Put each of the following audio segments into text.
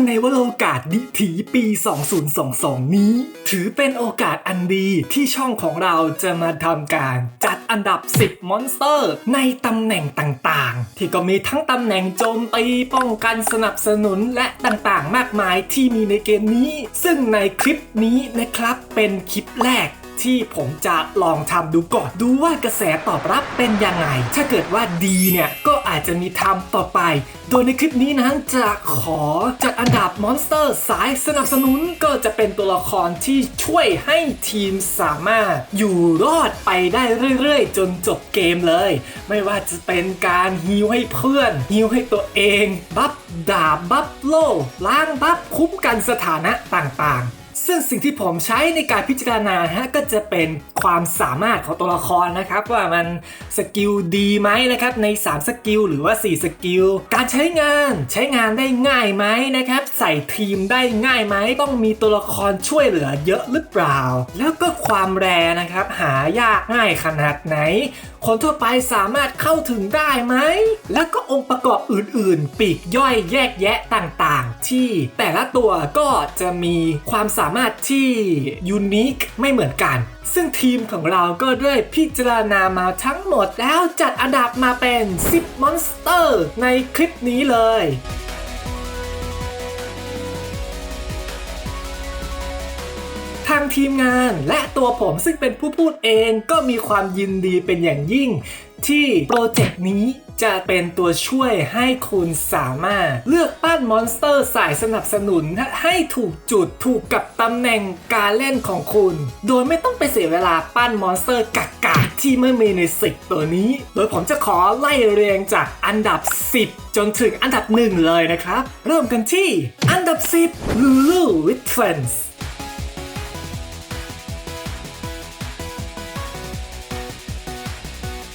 งในวโรกาสดิถีปี 2022 นี้ ถือเป็นโอกาสอันดีที่ช่องของเราจะมาทำการจัดอันดับ 10 มอนสเตอร์ ในตำแหน่งต่างๆ ที่ก็มีทั้งตำแหน่งโจมตีป้องกันสนับสนุนและต่างๆ มากมายที่มีในเกมนี้ ซึ่งในคลิปนี้นะครับเป็นคลิปแรก ที่ผมจะลองทำดูก่อน ดูว่ากระแสตอบรับเป็นยังไง ถ้าเกิดว่าดีเนี่ย ก็อาจจะมีทำต่อไป โดยในคลิปนี้นั้นจะขอจัดอันดับมอนสเตอร์สายสนับสนุนก็จะเป็นตัวละครที่ช่วยให้ทีมสามารถอยู่รอดไปได้เรื่อยๆ จนจบเกมเลย ไม่ว่าจะเป็นการฮิวให้เพื่อนฮิวให้ตัวเอง บัฟดาบบัฟโลล้างบัฟคุ้มกันสถานะต่างๆ ซึ่งสิ่งที่ผมใช้ในการพิจารณาฮะก็จะเป็นความสามารถของตัวละครนะครับว่ามันสกิลดีไหมนะครับใน 3 สกิลหรือว่า 4 สกิล การใช้งานใช้งานได้ง่ายไหมนะครับใส่ทีมได้ง่ายไหมต้องมีตัวละครช่วยเหลือเยอะหรือเปล่า แล้วก็ความแรงนะครับหายากง่ายขนาดไหนคนทั่วไปสามารถเข้าถึงได้ไหม แล้วก็องค์ประกอบอื่นๆ ปีกย่อยแยกแยะต่างๆ ที่แต่ละตัวก็จะมีความสามารถที่ยูนิคไม่เหมือนกัน ซึ่งทีมของเราก็ได้พิจารณามาทั้งหมดแล้วจัดอันดับมาเป็น 10 มอนสเตอร์ ในคลิปนี้เลย ทีมงานและตัวผมซึ่งเป็นผู้พูดเองก็มีความยินดีเป็นอย่างยิ่ง ที่โปรเจกต์นี้จะเป็นตัวช่วยให้คุณสามารถเลือกปั้นมอนสเตอร์สายสนับสนุน ให้ถูกจุดถูกกับตำแหน่งการเล่นของคุณ โดยไม่ต้องไปเสียเวลาปั้นมอนสเตอร์กักกากๆที่ไม่มีในสิกตัวนี้ โดยผมจะขอไล่เรียงจากอันดับ 10 จนถึงอันดับ 1 เลยนะครับ เริ่มกันที่อันดับ 10 Lulu with Friends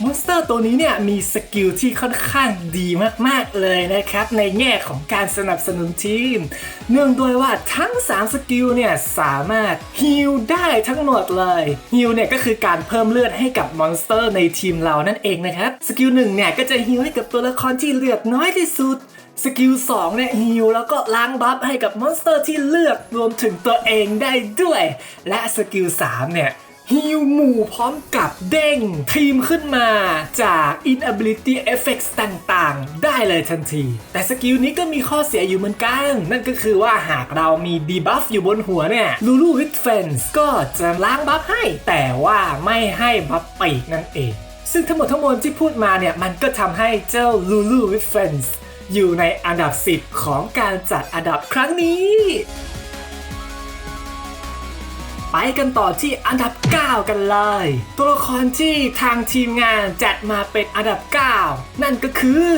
อนสเตอร์ตัวนี้เนี่ยมีสกิลที่ค่อนข้างดีมากๆเลยนะครับ ในแง่ของการสนับสนุนทีม เนื่องด้วยว่าทั้ง 3 สกิลเนี่ยสามารถฮิลได้ทั้งหมดเลยฮิลเนี่ยก็คือการเพิ่มเลือดให้กับมอนสเตอร์ในทีมเรานั่นเองนะครับ สกิลหนึ่งเนี่ยก็จะฮิลให้กับตัวละครที่เลือดน้อยที่สุดสกิล2เนี่ยฮิลแล้วก็ล้างบัฟให้กับมอนสเตอร์ที่เลือกรวมถึงตัวเองได้ด้วย และสกิล3เนี่ย ฮิวหมู่พร้อมกับเด้งทีมขึ้นมาจาก inability effects ต่างๆ ได้เลยทันที แต่สกิลนี้ก็มีข้อเสียอยู่เหมือนกัน นั่นก็คือว่าหากเรามี debuff อยู่บนหัวเนี่ย Lulu with Fence ก็จะล้างบัฟให้ แต่ว่าไม่ให้บัฟปีกนั่นเอง ซึ่งทั้งหมดทั้งมวลที่พูดมาเนี่ย มันก็ทำให้เจ้า Lulu with Fence อยู่ในอันดับ 10 ของการจัดอันดับครั้งนี้ ไปกันต่อที่อันดับ 9 กันเลย ตัวละครที่ทางทีมงานจัดมาเป็นอันดับ 9 นั่นก็คือ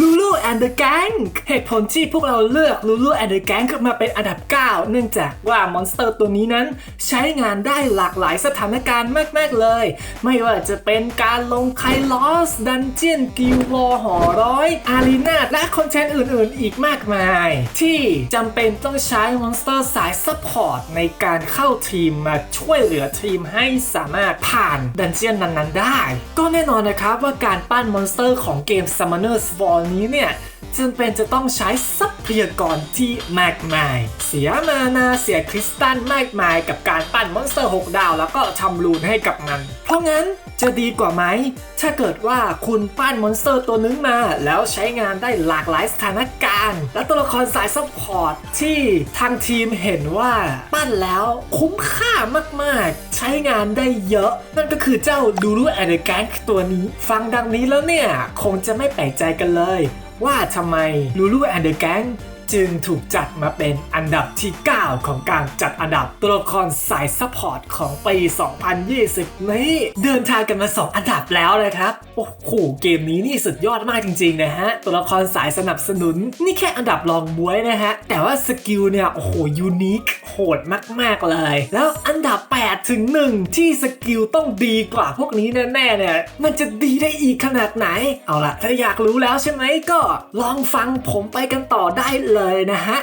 Lulu and the Gang เหตุผลที่พวกเราเลือก Lulu and the Gang ขึ้นมาเป็นอันดับ 9 เนื่องจากว่ามอนสเตอร์ตัวนี้นั้น ใช้งานได้หลากหลายสถานการณ์มาก ๆ เลย ไม่ว่าจะเป็นการลงไคลอส ดันเจียนกิลวอหอร้อย อารีนาและคอนเทนต์อื่น ๆ อีกมากมาย ที่จำเป็นต้องใช้มอนสเตอร์สายซัพพอร์ตในการเข้าทีมมาช่วยเหลือทีมให้สามารถผ่านดันเจียนนั้น ๆ ได้ ก็แน่นอนนะครับว่าการปั้นมอนสเตอร์ของเกม Summoner's War นี้เนี่ย จำเป็นจะต้องใช้ทรัพยากรที่มากมาย เสียมานาเสียคริสตัลมากมายกับการปั้นมอนสเตอร์ 6 ดาว แล้วก็ทำรูนให้กับมัน เพราะงั้นจะดีกว่าไหม ถ้าเกิดว่าคุณปั้นมอนสเตอร์ตัวนึงมา แล้วใช้งานได้หลากหลายสถานการณ์ และตัวละครสายซัพพอร์ตที่ทางทีมเห็นว่าปั้นแล้วคุ้มค่ามาก ๆ ใช้งานได้เยอะ นั่นก็คือเจ้าดูรูแอนเดอร์แกงตัวนี้ ฟังดังนี้แล้วเนี่ย คงจะไม่แปลกใจกันเลย ว่าทำไมลูลูแอนเดอะแก๊ง จึงถูกจัดมาเป็นอันดับที่ 9 ของการจัดอันดับตัวละครสายซัพพอร์ตของปี 2020 นี้เดินทางกันมา 2 อันดับแล้วนะครับ โอ้โห เกมนี้นี่สุดยอดมากจริงๆนะฮะ ตัวละครสายสนับสนุน นี่แค่อันดับรองบวยนะฮะ แต่ว่าสกิลเนี่ย โอ้โห ยูนิคโหดมากๆเลย แล้วอันดับ 8 ถึง 1 ที่สกิลต้องดีกว่าพวกนี้แน่ๆเนี่ย มันจะดีได้อีกขนาดไหน เอาล่ะ ถ้าอยากรู้แล้วใช่ไหมก็ลองฟังผมไปกันต่อได้เลยนะฮะ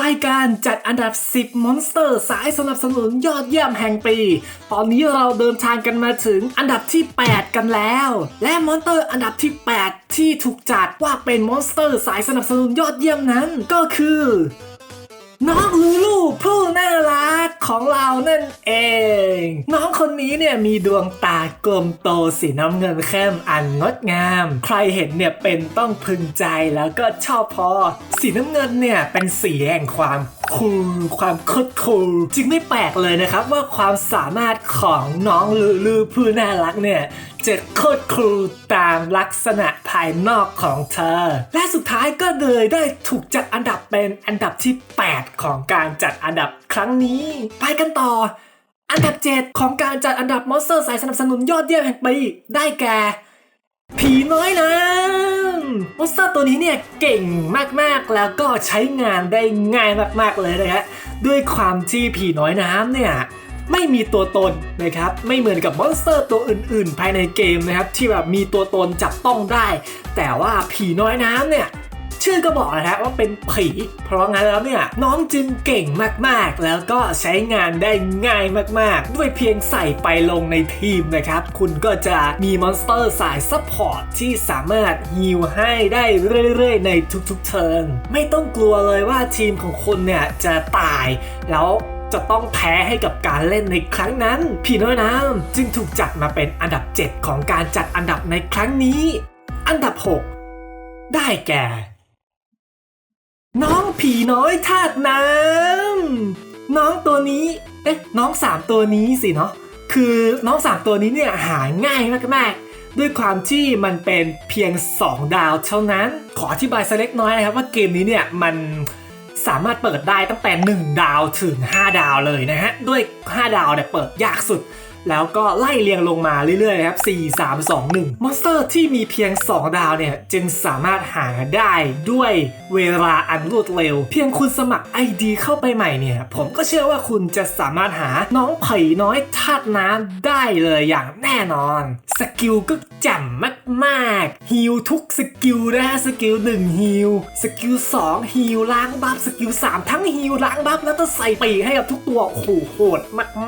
รายการจัดอันดับ 10 มอนสเตอร์สายสนับสนุนยอดเยี่ยมแห่งปี ตอนนี้เราเดินทางกันมาถึงอันดับที่ 8 กันแล้ว และมอนสเตอร์อันดับที่ 8 ที่ถูกจัดว่าเป็นมอนสเตอร์สายสนับสนุนยอดเยี่ยมนั้นก็คือ น้องลูลูผู้น่ารักของเรานั่นเอง น้องคนนี้เนี่ยมีดวงตากลมโตสีน้ำเงินเข้มอันงดงาม ใครเห็นเนี่ยเป็นต้องพึงใจแล้วก็ชอบพอ สีน้ำเงินเนี่ยเป็นสีแห่งความ คูลความคดคูลจึงไม่แปลกเลยนะครับว่าความสามารถของน้องลูลูผู้น่ารักเนี่ยจะโคตรครูตามลักษณะภายนอกของเธอ และสุดท้ายก็เลยได้ถูกจัดอันดับเป็นอันดับที่ 8 ของการจัดอันดับครั้งนี้ ไปกันต่อ อันดับ 7 ของการจัดอันดับมอนสเตอร์สายสนับสนุนยอดเยี่ยมแห่งปีได้แก่ ผีน้อยน้ำ มอนสเตอร์ตัวนี้เนี่ยเก่งมากๆแล้วก็ใช้งานได้ง่ายมากๆเลยนะฮะด้วยความที่ผีน้อยน้ำเนี่ยไม่มีตัวตนนะครับ ไม่เหมือนกับมอนสเตอร์ตัวอื่น ๆ ภายในเกมนะครับ ที่แบบมีตัวตนจับต้องได้ แต่ว่าผีน้อยน้ำเนี่ย ชื่อก็บอกนะฮะว่าเป็นผี เพราะงั้นแล้วเนี่ยน้องจึงเก่งมากๆ แล้วก็ใช้งานได้ง่ายมากๆ ด้วยเพียงใส่ไปลงในทีมนะครับ คุณก็จะมีมอนสเตอร์สายซัพพอร์ตที่สามารถฮิลให้ได้เรื่อยๆ ในทุกๆเทิร์นไม่ต้องกลัวเลยว่าทีมของคุณเนี่ยจะตายแล้วจะต้องแพ้ให้กับการเล่นในครั้งนั้น ผีน้อยน้ำจึงถูกจัดมาเป็นอันดับ 7 ของการจัดอันดับในครั้งนี้ อันดับ 6 ได้แก่ น้องผีน้อยธาตุน้ำน้องตัวนี้ เอ๊ะ น้องสามตัวนี้สิเนาะ คือน้องสามตัวนี้เนี่ยหาง่ายมากๆ ด้วยความที่มันเป็นเพียง 2 ดาวเท่านั้น ขออธิบายสักเล็กน้อยนะครับว่าเกมนี้เนี่ยมันสามารถเปิดได้ตั้งแต่ 1 ดาวถึง 5 ดาวเลยนะฮะ ด้วย 5 ดาวเนี่ยเปิดยากสุด แล้วก็ไล่เรียงลงมาเรื่อยๆนะครับ 4 3 2 1 มอนสเตอร์ที่มีเพียง 2 ดาวเนี่ย จึงสามารถหาได้ด้วยเวลาอันรวดเร็ว เพียงคุณสมัคร ID เข้าไปใหม่เนี่ย ผมก็เชื่อว่าคุณจะสามารถหาน้องไผ่น้อยธาตุน้ำได้เลยอย่างแน่นอน สกิลก็แจ่มมากๆฮิลทุกสกิลนะฮะสกิล1ฮิลสกิล2ฮิลล้างบัฟสกิล3ทั้งฮิลล้างบัฟแล้วก็ใส่ปีให้กับทุกตัวโอ้โหโหด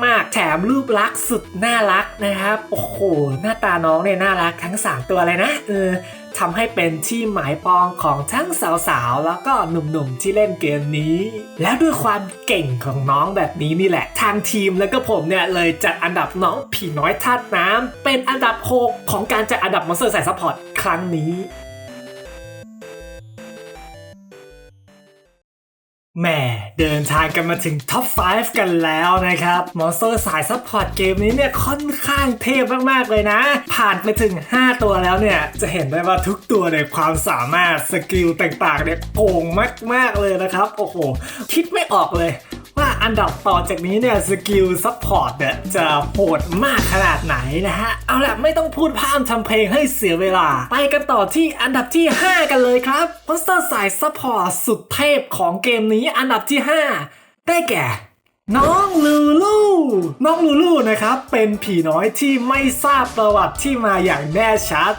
มาก ๆ แถมรูปลักษณ์สุดน่ารักนะครับ โอ้โห หน้าตาน้องเนี่ยน่ารักทั้ง 3 ตัวเลยนะ เออทำให้เป็นที่หมายปองของทั้งสาวๆ แล้วก็หนุ่มๆ ที่เล่นเกมนี้ แล้วด้วยความเก่งของน้องแบบนี้นี่แหละ ทางทีมแล้วก็ผมเนี่ย เลยจัดอันดับน้องผีน้อยธาตุน้ำเป็นอันดับ 6 ของการจัดอันดับมอนสเตอร์สายซัพพอร์ตครั้งนี้ แหม่เดินทางกันมาถึงท็อป 5 กันแล้วนะครับ มอนสเตอร์สายซัพพอร์ตเกมนี้เนี่ยค่อนข้างเทพมาก ๆ เลยนะ ผ่านไปถึง 5 ตัวแล้วเนี่ย จะเห็นได้ว่าทุกตัวในความสามารถสกิลต่าง ๆ เนี่ยโกงมาก ๆ เลยนะครับ โอ้โห คิดไม่ออกเลย ว่าอันดับต่อจากนี้เนี่ยสกิลซัพพอร์ตเนี่ยจะโหดมากขนาดไหนนะฮะ เอาล่ะไม่ต้องพูดพร่ำทำเพลงให้เสียเวลา ไปกันต่อที่อันดับที่ 5 กันเลยครับมอนสเตอร์สายซัพพอร์ตสุดเทพของเกมนี้อันดับที่ 5 ได้แก่น้องลูลูน้องลูลูนะครับ เป็นผีน้อยที่ไม่ทราบประวัติที่มาอย่างแน่ชัด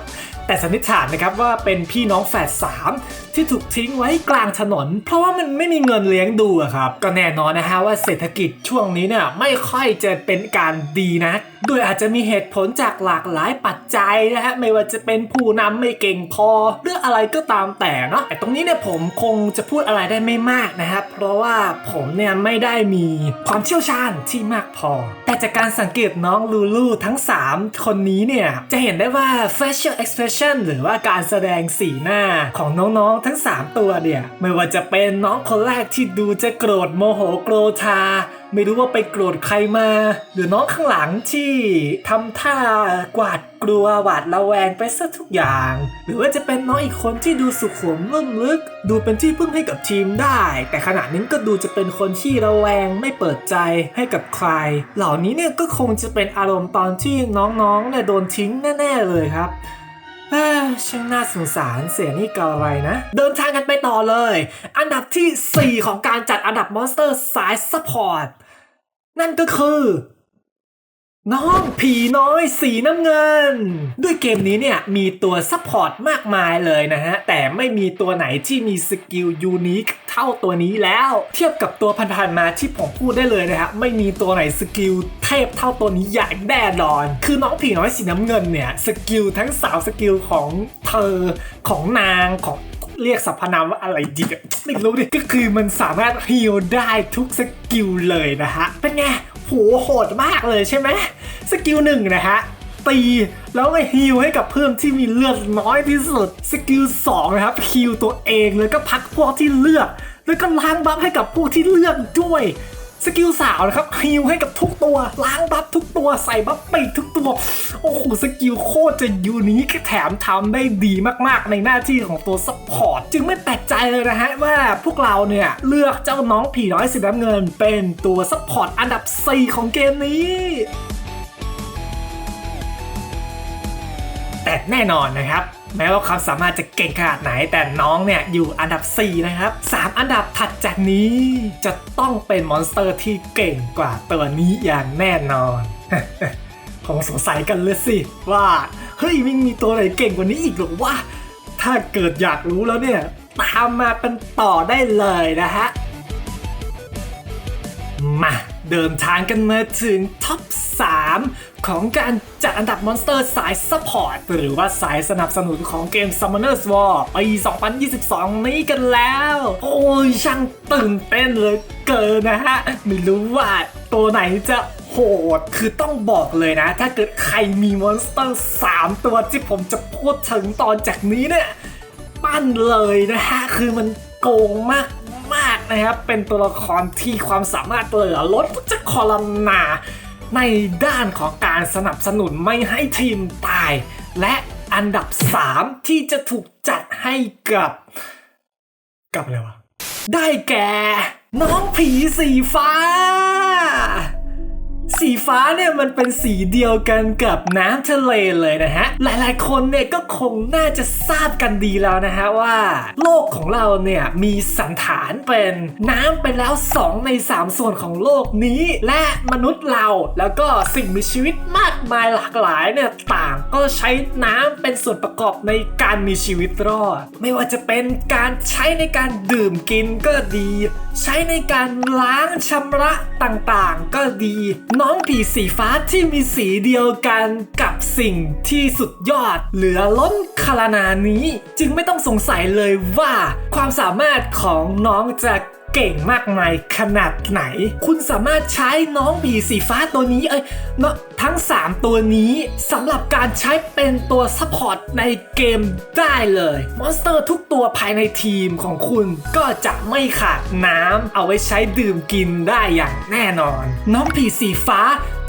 แต่สันนิษฐานนะครับว่าเป็นพี่น้องแฝดสามที่ถูกทิ้งไว้กลางถนน เพราะว่ามันไม่มีเงินเลี้ยงดูครับ ก็แน่นอนนะฮะว่าเศรษฐกิจช่วงนี้เนี่ยไม่ค่อยจะเป็นการดีนะโดยอาจจะมีเหตุผลจากหลากหลายปัจจัยนะฮะไม่ว่าจะเป็นผู้นำไม่เก่งพอหรืออะไรก็ตามแต่เนาะแต่ตรงนี้เนี่ยผมคงจะพูดอะไรได้ไม่มากนะครับเพราะว่าผมเนี่ยไม่ได้มีความเชี่ยวชาญที่มากพอ แต่จากการสังเกตน้องลูลูทั้ง 3 คนนี้เนี่ยจะเห็นได้ว่า facial expression เช่น หรือว่าการแสดงสีหน้าของน้องๆทั้ง 3 ตัวเนี่ยไม่ว่าจะเป็นน้องคนแรกที่ดูจะโกรธโมโหโกรธาไม่รู้ว่าไปโกรธใครมา หรือน้องข้างหลังที่ทำท่ากวาดกลัวหวาดระแวงไปซะทุกอย่าง หรือว่าจะเป็นน้องอีกคนที่ดูสุขุมลุ่มลึก ดูเป็นที่พึ่งให้กับทีมได้ แต่ขณะนี้ก็ดูจะเป็นคนที่ระแวงไม่เปิดใจให้กับใคร เหล่านี้เนี่ยก็คงจะเป็นอารมณ์ตอนที่น้องๆเนี่ยโดนทิ้งแน่ ๆ เลยครับ ช่างน่าสงสารเสียนี่กอะไรนะ เดินทางกันไปต่อเลย อันดับที่ 4 ของการจัดอันดับมอนสเตอร์สายซัพพอร์ตนั่นก็คือ น้องผีน้อยสีน้ำเงิน ด้วยเกมนี้เนี่ยมีตัวซัพพอร์ตมากมายเลยนะฮะ แต่ไม่มีตัวไหนที่มีสกิลยูนิคเท่าตัวนี้แล้ว เทียบกับตัวพันๆมาที่ผมพูดได้เลยนะฮะ ไม่มีตัวไหนสกิลเทพเท่าตัวนี้อย่างแน่นอน คือน้องผีน้อยสีน้ำเงินเนี่ยสกิลทั้งสาวสกิลของเธอของนางของเรียกสรรพนามว่าอะไรดีไม่รู้ดิก็คือมันสามารถฮีลได้ทุกสกิลเลยนะฮะเป็นไง โหโหดมากเลยใช่ไหมสกิลหนึ่งนะฮะตีแล้วก็ฮิลให้กับเพื่อนที่มีเลือดน้อยที่สุดสกิลสองนะครับฮิลตัวเองแล้วก็พักพวกที่เลือดแล้วก็ล้างบัฟให้กับพวกที่เลือดด้วย สกิลสาวนะครับฮิลให้กับทุกตัว ล้างบัฟทุกตัวใส่บัฟไปทุกตัว โอ้โหสกิลโคตรจะยูนิคแถมทำได้ดีมากๆ ในหน้าที่ของตัวซัพพอร์ตจึงไม่แปลกใจเลยนะฮะ ว่าพวกเราเนี่ย เลือกเจ้าน้องผีน้อยสีน้ำเงิน เป็นตัวซัพพอร์ตอันดับ 4 ของเกมนี้แต่แน่นอนนะครับ แม้ว่าความสามารถจะเก่งขนาดไหนแต่น้องเนี่ยอยู่อันดับ 4 นะครับ 3 อันดับถัดจากนี้จะต้องเป็นมอนสเตอร์ที่เก่งกว่าตัวนี้อย่างแน่นอนคงสงสัยกันเลยสิว่า เฮ้ยมันมีตัวไหนเก่งกว่านี้อีกหรอวะถ้าเกิดอยากรู้แล้วเนี่ย ตามมาเป็นต่อได้เลยนะฮะ มาเดินทางกันมาถึงท็อป 3 ของการจัดอันดับมอนสเตอร์สายซัพพอร์ตหรือว่าสายสนับสนุนของเกม Summoners War ปี 2022 นี้กันแล้ว โอ้ยช่างตื่นเต้นเลยเกินนะฮะ ไม่รู้ว่าตัวไหนจะโหด คือต้องบอกเลยนะ ถ้าเกิดใครมีมอนสเตอร์ 3 ตัวที่ผมจะพูดถึงตอนจากนี้เนี่ยปั้นเลยนะฮะ คือมันโกงมากมากนะครับ เป็นตัวละครที่ความสามารถเหลือล้นจะคอลัมนา ในด้านของการสนับสนุนไม่ให้ทีมตาย และอันดับ 3 ที่จะถูกจัดให้กับกับอะไรวะ ได้แก่ น้องผีสีฟ้า สีฟ้าเนี่ยมันเป็นสีเดียวกันกับน้ำทะเลเลยนะฮะ หลายๆ คนเนี่ยก็คงน่าจะทราบกันดีแล้วนะฮะว่า โลกของเราเนี่ยมีสันฐานเป็นน้ำไปแล้ว 2 ใน 3 ส่วนของโลกนี้ และมนุษย์เราแล้วก็สิ่งมีชีวิตมากมายหลากหลายเนี่ยต่างก็ใช้น้ำเป็นส่วนประกอบในการมีชีวิตรอด ไม่ว่าจะเป็นการใช้ในการดื่มกินก็ดี ใช้ในการล้างชำระต่างๆ ก็ดีน้อองผีสีฟ้าที่มีสีเดียวกันกับสิ่งที่สุดยอด เหลือล้นคารานานี้ จึงไม่ต้องสงสัยเลยว่า ความสามารถของน้องจะ เก่งมากมายขนาดไหน คุณสามารถใช้น้องผีสีฟ้าตัวนี้เอ้ยเนาะทั้ง 3 ตัวนี้สำหรับการใช้เป็นตัวซัพพอร์ตในเกมได้เลย มอนสเตอร์ทุกตัวภายในทีมของคุณก็จะไม่ขาดน้ำเอาไว้ใช้ดื่มกินได้อย่างแน่นอน น้องผีสีฟ้า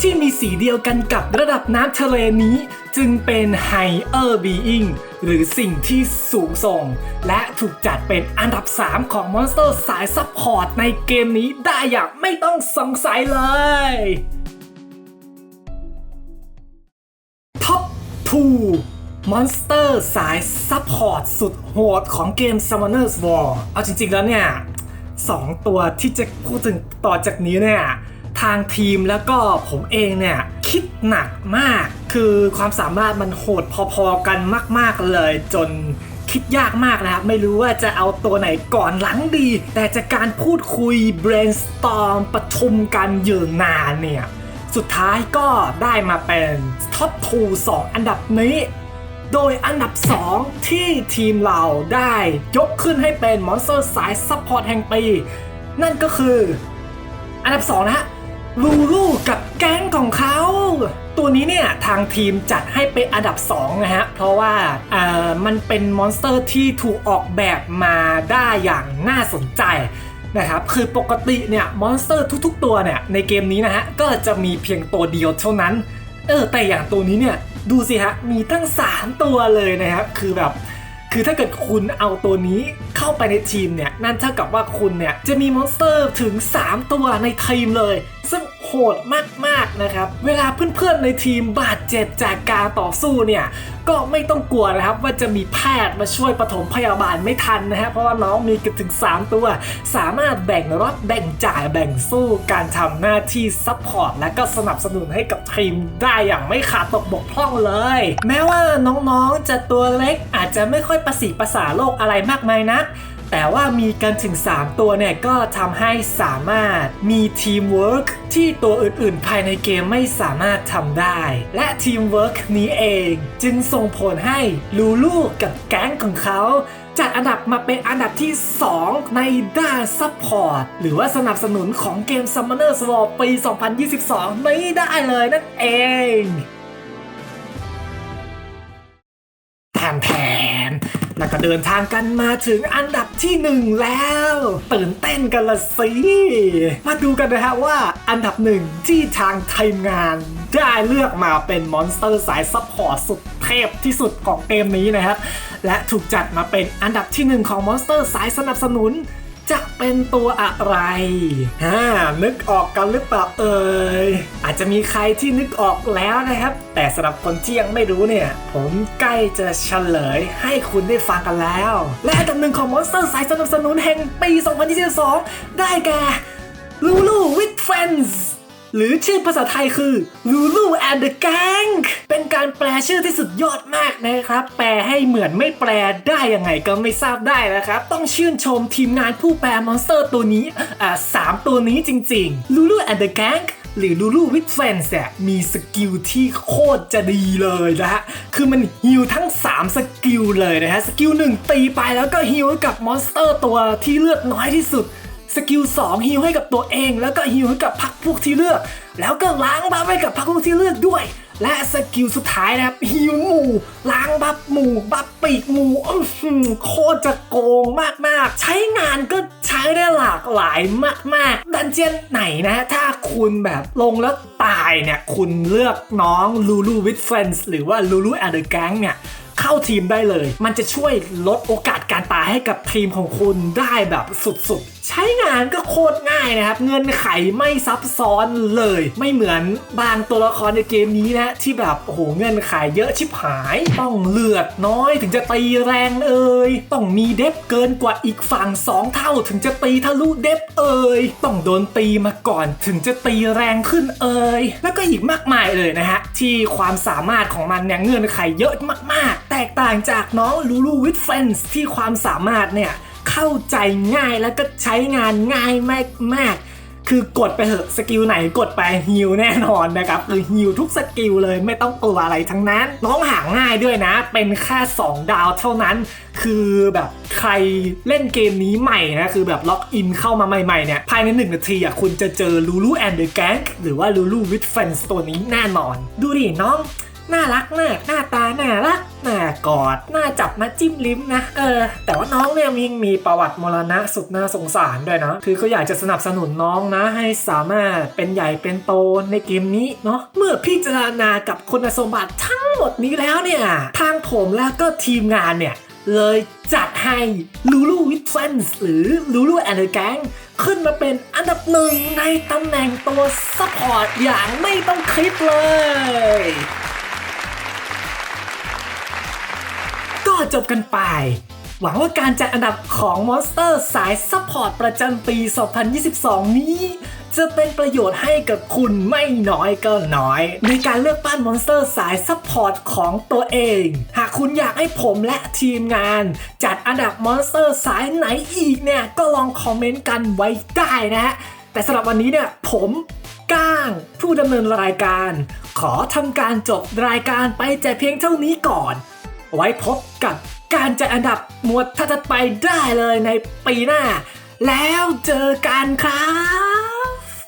ที่มีสีเดียวกันกับระดับน้ำทะเลนี้ จึงเป็น Higher Being หรือสิ่งที่สูงส่ง และถูกจัดเป็นอันดับ 3 ของมอนสเตอร์สายซัพพอร์ตในเกมนี้ได้อย่างไม่ต้องสงสัยเลยท็อป2มอนสเตอร์สายซัพพอร์ตสุดโหดของเกม Summoners War เอาจริงๆแล้วเนี่ยสองตัวที่จะพูดถึงต่อจากนี้เนี่ย ทางทีมแล้วก็ผมเองเนี่ยคิดหนักมาก คือความสามารถมันโหดพอๆกันมาก ๆเลยจนคิดยากมากนะครับ ไม่รู้ว่าจะเอาตัวไหนก่อนหลังดี แต่จากการพูดคุย brainstorm ประชุมกันเยืนนานเนี่ย สุดท้ายก็ได้มาเป็นท็อป2 2อันดับนี้ โดยอันดับ 2 ที่ทีมเราได้ยกขึ้นให้เป็นมอนสเตอร์สายซัพพอร์ตแห่งปี นั่นก็คือ อันดับ 2 นะฮะ ลูลูกับแก๊งของเขา ตัวนี้เนี่ย ทางทีมจัดให้เป็นอันดับ 2 นะฮะ เพราะว่าเอ่อมันเป็นมอนสเตอร์ที่ถูกออกแบบมาได้อย่างน่าสนใจนะครับคือปกติเนี่ยมอนสเตอร์ทุกๆ ตัวเนี่ย ในเกมนี้นะฮะ ก็จะมีเพียงตัวเดียวเท่านั้น เออแต่อย่างตัวนี้เนี่ย ดูสิฮะ มีตั้ง 3 ตัวเลยนะครับ คือแบบ คือถ้าเกิดคุณเอาตัวนี้เข้าไปในทีมเนี่ย นั่นเท่ากับว่าคุณเนี่ย จะมีมอนสเตอร์ถึง 3 ตัวในทีมเลย ซึ่ง หหดมากๆนะครับ เวลาเพื่อนๆในทีมบาดเจ็บจากการต่อสู้เนี่ยก็ไม่ต้องกลัวนะครับว่าจะมีแพทย์มาช่วยปฐมพยาบาลไม่ทันนะฮะเพราะว่าน้องมีกันถึง 3 ตัว สามารถแบ่งรับแบ่งจ่ายแบ่งสู้การทำหน้าที่ซัพพอร์ตและก็สนับสนุนให้กับทีมได้อย่างไม่ขาดตกบกพร่องเลย แม้ว่าน้องๆจะตัวเล็กอาจจะไม่ค่อยประสีภาษาโลกอะไรมากมายนัก แต่ว่ามีกันถึง 3 ตัวเนี่ย ก็ทำให้สามารถมีทีมเวิร์กที่ตัวอื่นๆ ภายในเกมไม่สามารถทำได้ และทีมเวิร์กนี้เอง จึงส่งผลให้ลูลูกับแก๊งของเขาจัดอันดับมาเป็นอันดับที่ 2 ในด้านซัพพอร์ตหรือว่าสนับสนุนของเกม Summoners War ปี 2022 ไม่ได้เลยนั่นเอง เดินทางกันมาถึงอันดับที่หนึ่งแล้ว ตื่นเต้นกันละสิ มาดูกันนะฮะว่าอันดับหนึ่งที่ทางทีมงาน ได้เลือกมาเป็นมอนสเตอร์สายซัพพอร์ตสุดเทพที่สุดของเกมนี้นะครับ และถูกจัดมาเป็นอันดับที่หนึ่งของมอนสเตอร์สายสนับสนุน จะเป็นตัวอะไรฮ่านึกออกกันหรือเปล่าเอ่ย อาจจะมีใครที่นึกออกแล้วนะครับ แต่สำหรับคนที่ยังไม่รู้เนี่ย ผมใกล้จะเฉลยให้คุณได้ฟังกันแล้ว และอันดับหนึ่งของมอนสเตอร์สายสนับสนุนแห่งปี 2022 ได้แก่ Lulu with Friends หรือชื่อภาษาไทยคือ Lulu and the Gang เป็นการ แปลชื่อที่สุดยอดมากนะครับ แปลให้เหมือนไม่แปลได้ยังไงก็ไม่ทราบได้นะครับ ต้องชื่นชมทีมงานผู้แปลมอนสเตอร์ตัวนี้อ่าสามตัวนี้จริงๆ Lulu and the Gang หรือ Lulu with Friends เนี่ยมีสกิลที่โคตรจะดีเลยนะฮะ คือมันฮิลทั้ง 3 สกิลเลยนะฮะ สกิล 1 ตีไปแล้วก็ฮิลให้กับมอนสเตอร์ตัวที่เลือดน้อยที่สุด สกิล 2ฮิลให้กับตัวเอง แล้วก็ฮิลให้กับพักพวกที่เลือก แล้วก็ล้างบัฟให้กับพักพวกที่เลือกด้วย และสกิลสุดท้ายนะครับฮิลหมู่ล้างบัฟหมู่บัฟปีกหมู่อื้อหือโคตรจะโกงมากๆ ใช้งานก็ใช้ได้หลากหลายมากๆ ดันเจียนไหนนะ ถ้าคุณแบบลงแล้วตายเนี่ย คุณเลือกน้อง Lulu with Friends หรือว่า Lulu and the Gang เนี่ยเข้าทีมได้เลย มันจะช่วยลดโอกาสการตายให้กับทีมของคุณได้แบบสุดๆใช้งานก็โคตรง่ายนะครับ เงินไขไม่ซับซ้อนเลย ไม่เหมือนบางตัวละครในเกมนี้นะที่แบบโอ้โหเงินไขเยอะชิบหาย ต้องเลือดน้อยถึงจะตีแรงเอ่ยต้องมีเดฟเกินกว่าอีกฝั่งสองเท่าถึงจะตีทะลุเดฟเอ่ยต้องโดนตีมาก่อนถึงจะตีแรงขึ้นเอ่ยแล้วก็อีกมากมายเลยนะฮะที่ความสามารถของมันเนี่ยเงื่อนไขเยอะมากๆ แตกต่างจากน้อง Lulu with Friends ที่ความสามารถเนี่ย เข้าใจง่ายแล้วก็ใช้งานง่ายมากมากคือกดไปเถอะสกิลไหนกดไปฮิวแน่นอนนะครับคือฮิวทุกสกิลเลยไม่ต้องกลัวอะไรทั้งนั้น น้องหาง่ายด้วยนะ เป็นแค่2ดาวเท่านั้น คือแบบใครเล่นเกมนี้ใหม่นะคือแบบล็อกอินเข้ามาใหม่ๆเนี่ยภายใน 1 นาทีอะคุณจะเจอ Lulu and the Gang หรือว่า Lulu with Friends ตัวนี้แน่นอน ดูดิน้องน่ารักมากหน้าตาน่ารัก กอดน่าจับมาจิ้มลิ้มนะเออแต่ว่าน้องเนี่ยมีมีประวัติมรณะสุดน่าสงสารด้วยนะคือก็อยากจะสนับสนุนน้องนะ ให้สามารถเป็นใหญ่เป็นโตในเกมนี้เนาะเมื่อพิจารณากับคุณสมบัติทั้งหมดนี้แล้วเนี่ยทางผมแล้วก็ทีมงานเนี่ยเลยจัดให้ Lulu with Friends หรือ Lulu and the Gang ขึ้นมาเป็นอันดับหนึ่งในตำแหน่งตัวซัพพอร์ตอย่างไม่ต้องคิดเลย จบกันไป หวังว่าการจัดอันดับของมอนสเตอร์สายซัพพอร์ตประจำปี 2022 นี้ จะเป็นประโยชน์ให้กับคุณไม่น้อยก็น้อย ในการเลือกปั้นมอนสเตอร์สายซัพพอร์ตของตัวเอง หากคุณอยากให้ผมและทีมงาน จัดอันดับมอนสเตอร์สายไหนอีกเนี่ย ก็ลองคอมเมนต์กันไว้ได้นะฮะแต่สำหรับวันนี้เนี่ยผมก้างผู้ดำเนินรายการ ขอทำการจบรายการไปแต่เพียงเท่านี้ก่อน ไว้พบกับการจัดอันดับหมวดถัดๆไปได้เลยในปีหน้า แล้วเจอกันครับ